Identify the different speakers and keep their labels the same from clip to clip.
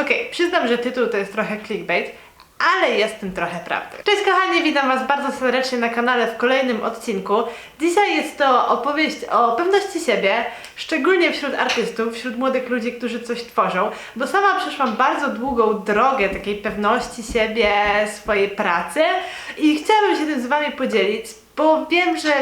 Speaker 1: Okej, przyznam, że tytuł to jest trochę clickbait, ale jest tym trochę prawdy. Cześć kochani, witam Was bardzo serdecznie na kanale w kolejnym odcinku. Dzisiaj jest to opowieść o pewności siebie, szczególnie wśród artystów, wśród młodych ludzi, którzy coś tworzą, bo sama przeszłam bardzo długą drogę takiej pewności siebie, swojej pracy i chciałabym się tym z Wami podzielić, bo wiem, że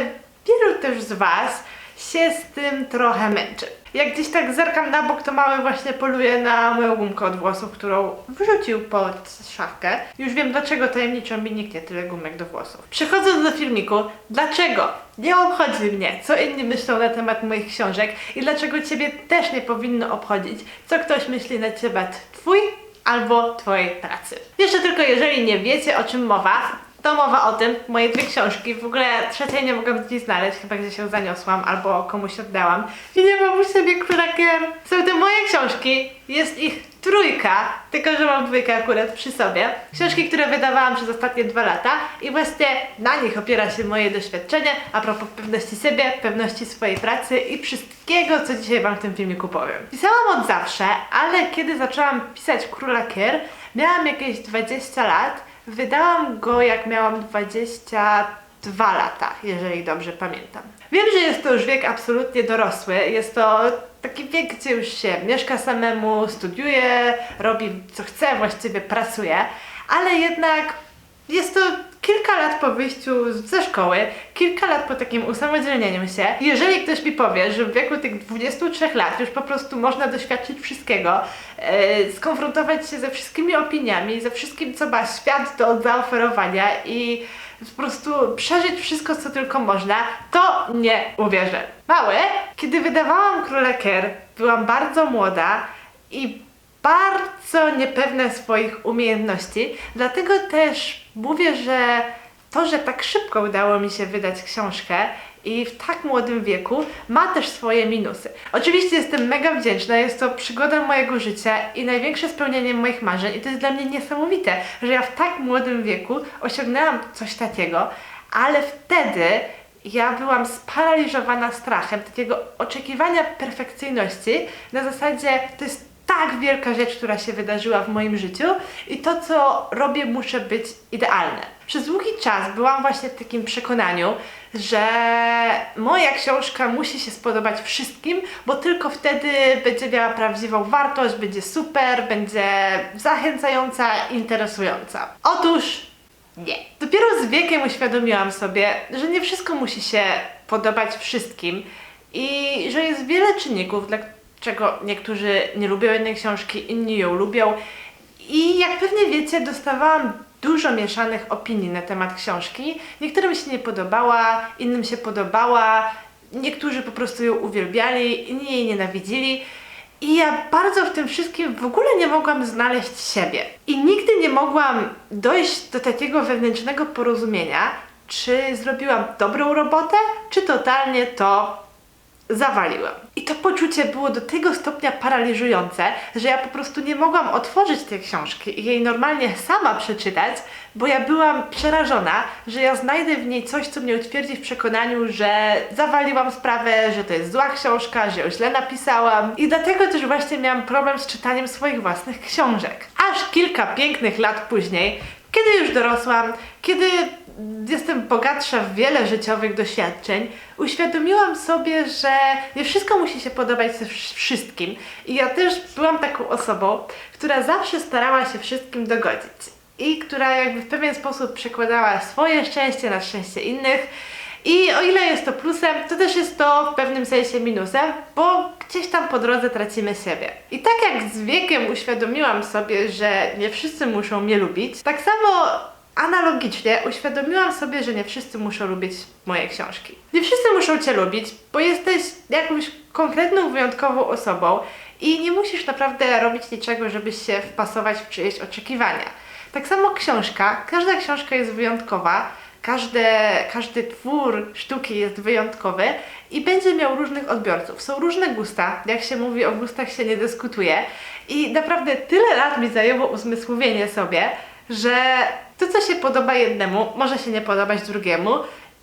Speaker 1: wielu też z Was się z tym trochę męczy. Jak gdzieś tak zerkam na bok, to mały właśnie poluje na moją gumkę od włosów, którą wrzucił pod szafkę. Już wiem dlaczego tajemniczo mi nikt nie tyle gumek do włosów. Przechodząc do filmiku, dlaczego? Nie obchodzi mnie, co inni myślą na temat moich książek i dlaczego Ciebie też nie powinno obchodzić, co ktoś myśli na temat Twój albo Twojej pracy. Jeszcze tylko jeżeli nie wiecie o czym mowa, to mowa o tym, moje dwie książki, w ogóle trzeciej nie mogłam gdzieś znaleźć, chyba gdzieś ją zaniosłam albo komuś oddałam. I nie mam u siebie kurakier. Są to moje książki, jest ich trójka, tylko że mam dwójkę akurat przy sobie. Książki, które wydawałam przez ostatnie dwa lata i właśnie na nich opiera się moje doświadczenie a propos pewności siebie, pewności swojej pracy i wszystkiego, co dzisiaj Wam w tym filmiku powiem. Pisałam od zawsze, ale kiedy zaczęłam pisać Króla Kier, miałam jakieś 20 lat Wydałam go jak miałam 22 lata, jeżeli dobrze pamiętam. Wiem, że jest to już wiek absolutnie dorosły. Jest to taki wiek, gdzie już się mieszka samemu, studiuje, robi co chce, właściwie pracuje, ale jednak jest to kilka lat po wyjściu ze szkoły, kilka lat po takim usamodzielnieniu się. Jeżeli ktoś mi powie, że w wieku tych 23 lat już po prostu można doświadczyć wszystkiego, e, skonfrontować się ze wszystkimi opiniami, ze wszystkim, co ma świat do zaoferowania i po prostu przeżyć wszystko, co tylko można, to nie uwierzę. Mały, kiedy wydawałam Króla Kier, byłam bardzo młoda i bardzo niepewne swoich umiejętności, dlatego też mówię, że to, że tak szybko udało mi się wydać książkę i w tak młodym wieku ma też swoje minusy. Oczywiście jestem mega wdzięczna, jest to przygoda mojego życia i największe spełnienie moich marzeń i to jest dla mnie niesamowite, że ja w tak młodym wieku osiągnęłam coś takiego, ale wtedy ja byłam sparaliżowana strachem takiego oczekiwania perfekcyjności na zasadzie to jest tak wielka rzecz, która się wydarzyła w moim życiu i to, co robię, muszę być idealne. Przez długi czas byłam właśnie w takim przekonaniu, że moja książka musi się spodobać wszystkim, bo tylko wtedy będzie miała prawdziwą wartość, będzie super, będzie zachęcająca, interesująca. Otóż nie. Dopiero z wiekiem uświadomiłam sobie, że nie wszystko musi się podobać wszystkim i że jest wiele czynników, dlaczego niektórzy nie lubią jednej książki, inni ją lubią. I jak pewnie wiecie, dostawałam dużo mieszanych opinii na temat książki. Niektórym się nie podobała, innym się podobała, niektórzy po prostu ją uwielbiali, inni jej nienawidzili. I ja bardzo w tym wszystkim w ogóle nie mogłam znaleźć siebie. I nigdy nie mogłam dojść do takiego wewnętrznego porozumienia, czy zrobiłam dobrą robotę, czy totalnie to zawaliłam. I to poczucie było do tego stopnia paraliżujące, że ja po prostu nie mogłam otworzyć tej książki i jej normalnie sama przeczytać, bo ja byłam przerażona, że ja znajdę w niej coś, co mnie utwierdzi w przekonaniu, że zawaliłam sprawę, że to jest zła książka, że ją źle napisałam. I dlatego też właśnie miałam problem z czytaniem swoich własnych książek. Aż kilka pięknych lat później, kiedy już dorosłam, kiedy jestem bogatsza w wiele życiowych doświadczeń, uświadomiłam sobie, że nie wszystko musi się podobać wszystkim. I ja też byłam taką osobą, która zawsze starała się wszystkim dogodzić. I która jakby w pewien sposób przekładała swoje szczęście na szczęście innych. I o ile jest to plusem, to też jest to w pewnym sensie minusem, bo gdzieś tam po drodze tracimy siebie. I tak jak z wiekiem uświadomiłam sobie, że nie wszyscy muszą mnie lubić, tak samo analogicznie uświadomiłam sobie, że nie wszyscy muszą lubić moje książki. Nie wszyscy muszą Cię lubić, bo jesteś jakąś konkretną, wyjątkową osobą i nie musisz naprawdę robić niczego, żebyś się wpasować w czyjeś oczekiwania. Tak samo książka, każda książka jest wyjątkowa, każde, każdy twór sztuki jest wyjątkowy i będzie miał różnych odbiorców. Są różne gusta, jak się mówi, o gustach się nie dyskutuje i naprawdę tyle lat mi zajęło uzmysłowienie sobie, że to, co się podoba jednemu, może się nie podobać drugiemu.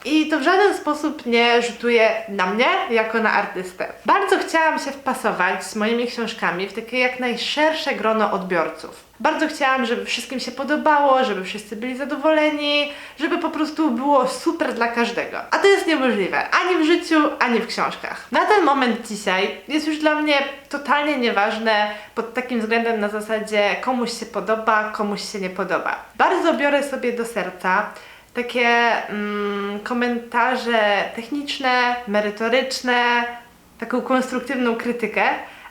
Speaker 1: I to w żaden sposób nie rzutuje na mnie jako na artystę. Bardzo chciałam się wpasować z moimi książkami w takie jak najszersze grono odbiorców. Bardzo chciałam, żeby wszystkim się podobało, żeby wszyscy byli zadowoleni, żeby po prostu było super dla każdego. A to jest niemożliwe ani w życiu, ani w książkach. Na ten moment dzisiaj jest już dla mnie totalnie nieważne pod takim względem na zasadzie komuś się podoba, komuś się nie podoba. Bardzo biorę sobie do serca takie mm, komentarze techniczne, merytoryczne, taką konstruktywną krytykę,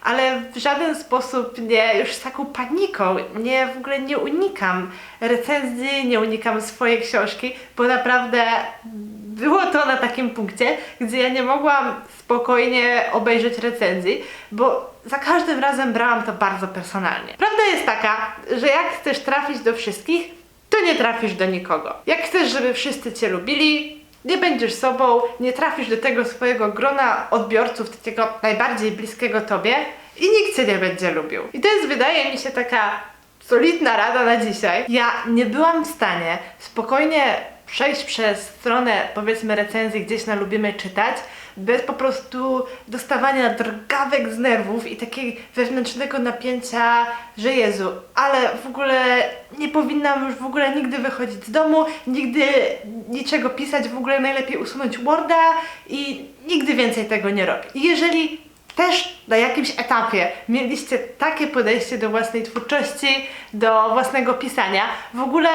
Speaker 1: ale w żaden sposób nie już z taką paniką, nie w ogóle nie unikam recenzji, nie unikam swojej książki, bo naprawdę było to na takim punkcie, gdzie ja nie mogłam spokojnie obejrzeć recenzji, bo za każdym razem brałam to bardzo personalnie. Prawda jest taka, że jak chcesz trafić do wszystkich, to nie trafisz do nikogo. Jak chcesz, żeby wszyscy Cię lubili, nie będziesz sobą, nie trafisz do tego swojego grona odbiorców, takiego najbardziej bliskiego Tobie i nikt Cię nie będzie lubił. I to jest, wydaje mi się, taka solidna rada na dzisiaj. Ja nie byłam w stanie spokojnie przejść przez stronę, powiedzmy, recenzji gdzieś na lubimy czytać, bez po prostu dostawania drgawek z nerwów i takiego wewnętrznego napięcia, że Jezu, ale w ogóle nie powinnam już w ogóle nigdy wychodzić z domu, nigdy niczego pisać, w ogóle najlepiej usunąć Worda i nigdy więcej tego nie robić. I jeżeli też na jakimś etapie mieliście takie podejście do własnej twórczości, do własnego pisania, w ogóle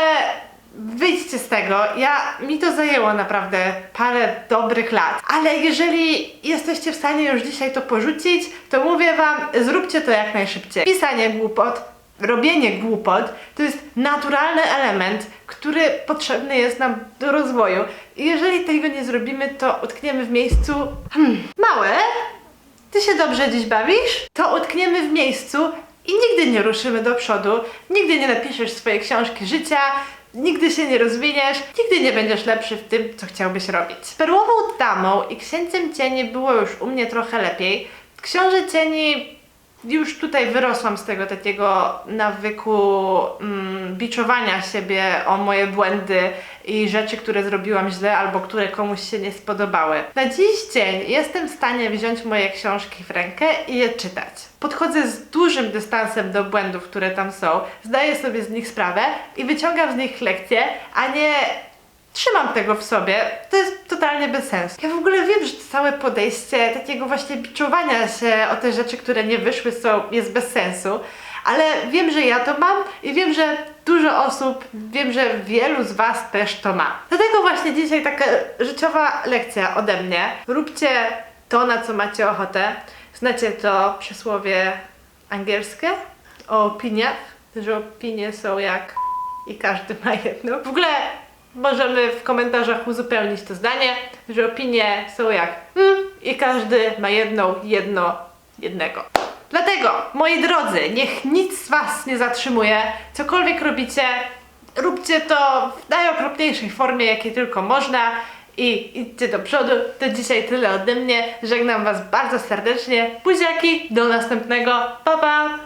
Speaker 1: wyjdźcie z tego. Ja, mi to zajęło naprawdę parę dobrych lat, ale jeżeli jesteście w stanie już dzisiaj to porzucić, to mówię Wam, zróbcie to jak najszybciej. Pisanie głupot, robienie głupot to jest naturalny element, który potrzebny jest nam do rozwoju. I jeżeli tego nie zrobimy, to utkniemy w miejscu. Hmm, małe, ty się dobrze dziś bawisz? To utkniemy w miejscu i nigdy nie ruszymy do przodu, nigdy nie napiszesz swojej książki życia, nigdy się nie rozwiniesz, nigdy nie będziesz lepszy w tym, co chciałbyś robić. Z Perłową Damą i Księciem Cieni było już u mnie trochę lepiej. Książę Cieni już tutaj wyrosłam z tego takiego nawyku mm, biczowania siebie o moje błędy i rzeczy, które zrobiłam źle albo które komuś się nie spodobały. Na dziś dzień jestem w stanie wziąć moje książki w rękę i je czytać. Podchodzę z dużym dystansem do błędów, które tam są, zdaję sobie z nich sprawę i wyciągam z nich lekcje, a nie trzymam tego w sobie, to jest totalnie bez sensu. Ja w ogóle wiem, że to całe podejście takiego właśnie biczowania się o te rzeczy, które nie wyszły, są, jest bez sensu, ale wiem, że ja to mam i wiem, że dużo osób, wiem, że wielu z Was też to ma. Dlatego właśnie dzisiaj taka życiowa lekcja ode mnie. Róbcie to, na co macie ochotę. Znacie to przysłowie angielskie o opiniach, że opinie są jak i każdy ma jedno. W ogóle możemy w komentarzach uzupełnić to zdanie, że opinie są jak mm, i każdy ma jedną, jedno, jednego. Dlatego, moi drodzy, niech nic was nie zatrzymuje. Cokolwiek robicie, róbcie to w najokropniejszej formie, jakiej tylko można i idźcie do przodu. To dzisiaj tyle ode mnie. Żegnam was bardzo serdecznie. Buziaki, do następnego. Pa, pa!